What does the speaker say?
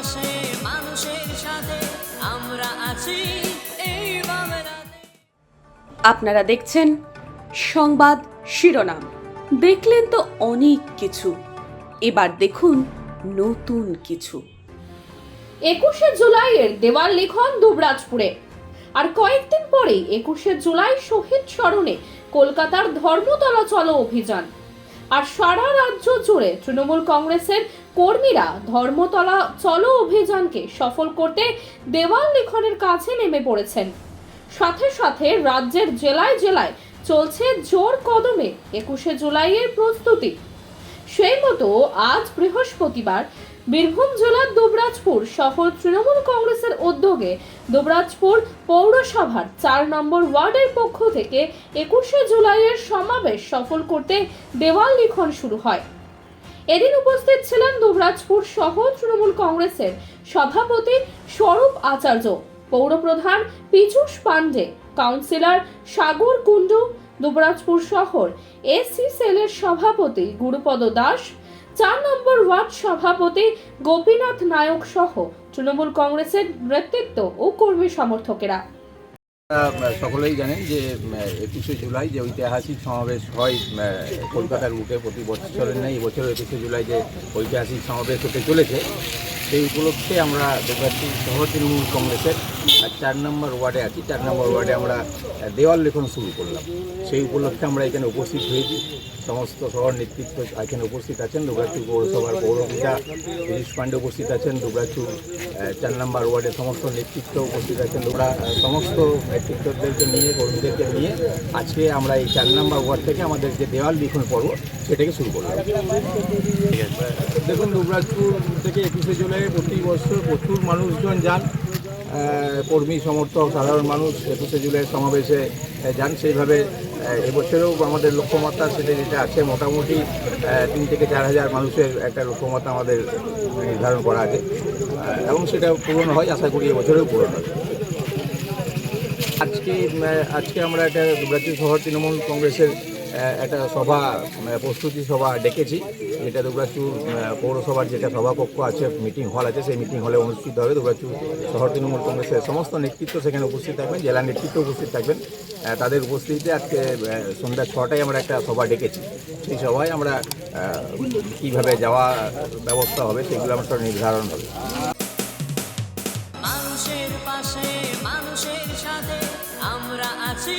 পাশে মানুষের সাথে আমরা আছি। এই আপনারা দেখছেন সংবাদ শিরোনাম। দেখলেন তো অনেক কিছু। এবার দেখুন নতুন কিছু। একুশে জুলাইয়ের দেওয়াল লিখন দুবরাজপুরে। আর কয়েকদিন পরেই একুশে জুলাই শহীদ স্মরণে কলকাতার ধর্মতলা চলো অভিযান। আর সারা রাজ্য জুড়ে তৃণমূল কংগ্রেসের কর্মীরা ধর্মতলা চলো অভিযানকে সফল করতে দেওয়াল লিখনের কাছে নেমে পড়েছেন। সাথে সাথে রাজ্যের জেলায় জেলায় চলছে জোর কদমে একুশে জুলাইয়ের প্রস্তুতি। সেই মতো আজ বৃহস্পতিবার বীরভূম জেলার দুবরাজপুর শহর তৃণমূল কংগ্রেসের উদ্যোগে দুবরাজপুর পৌরসভার চার নম্বর ওয়ার্ডের পক্ষ থেকে একুশে জুলাইয়ের সমাবেশ সফল করতে দেওয়াল লিখন শুরু হয়। এদিন উপস্থিত ছিলেন দুবরাজপুর শহর তৃণমূল কংগ্রেসের সভাপতি স্বরূপ আচার্য পৌরপ্রধান পীযূষ পাণ্ডে, কাউন্সিলর সাগর কুণ্ডু, দুবরাজপুর শহর এসি সেলের সভাপতি গুরুপদ দাস, চার নম্বর ওয়ার্ড সভাপতি গোপীনাথ নায়ক সহ তৃণমূল কংগ্রেসের নেতৃত্ব ও কর্মী সমর্থকেরা। সকলেই জানেন যে একুশে জুলাই যে ঐতিহাসিক সমাবেশ হয় কলকাতার বুকে প্রতি বছরের নেই বছর একুশে জুলাই যে ঐতিহাসিক সমাবেশ হতে চলেছে, সেই উপলক্ষে আমরা দুর্গাপুর শহর তৃণমূল কংগ্রেসের চার নম্বর ওয়ার্ডে আছি, চার নম্বর ওয়ার্ডে আমরা দেওয়াল লেখন শুরু করলাম। সেই উপলক্ষে আমরা এখানে উপস্থিত হয়েছি। সমস্ত শহর নেতৃত্ব এখানে উপস্থিত আছেন। দুর্গাচুর পৌরসভার পৌরপিতা গিরিশ পাণ্ডে উপস্থিত আছেন। দুর্গাচুর চার নম্বর ওয়ার্ডের সমস্ত নেতৃত্ব উপস্থিত আছেন। আমরা সমস্ত নেতৃত্বদেরকে নিয়ে, কর্মীদেরকে নিয়ে আজকে আমরা এই চার নম্বর ওয়ার্ড থেকে আমাদের যে দেওয়াল লিখন পর্ব, সেটাকে শুরু করলাম। দেখুন, দুবরাজপুর থেকে একুশে জুলাই প্রতি বছর প্রচুর মানুষজন যান। কর্মী, সমর্থক, সাধারণ মানুষ একুশে জুলাই সমাবেশে যান। সেইভাবে এবছরেও আমাদের লক্ষ্যমাত্রা সেটা যেটা আছে, মোটামুটি তিন থেকে চার হাজার মানুষের একটা লক্ষ্যমাত্রা আমাদের নির্ধারণ করা আছে। এবং সেটা পূরণ হয়, আশা করি এবছরেও পূরণ হয় আজকে আজকে আমরা একটা রাজ্য শহর তৃণমূল কংগ্রেসের একটা সভা প্রস্তুতি সভা ডেকেছি। যেটা উম, পৌরসভার যেটা সভাকক্ষ আছে মিটিং হল আছে সেই মিটিং হলে অনুষ্ঠিত হবে। দুবরাজপুর শহর তৃণমূল কংগ্রেসের সমস্ত নেতৃত্ব সেখানে উপস্থিত থাকবেন জেলা নেতৃত্ব উপস্থিত থাকবেন। তাদের উপস্থিতিতে আজকে সন্ধ্যা ছটায় আমরা একটা সভা ডেকেছি। সেই সভায় আমরা কীভাবে যাওয়া ব্যবস্থা হবে সেগুলো আমরা সব নির্ধারণ হবে। মানুষের পাশে মানুষের সাথে আমরা আছি।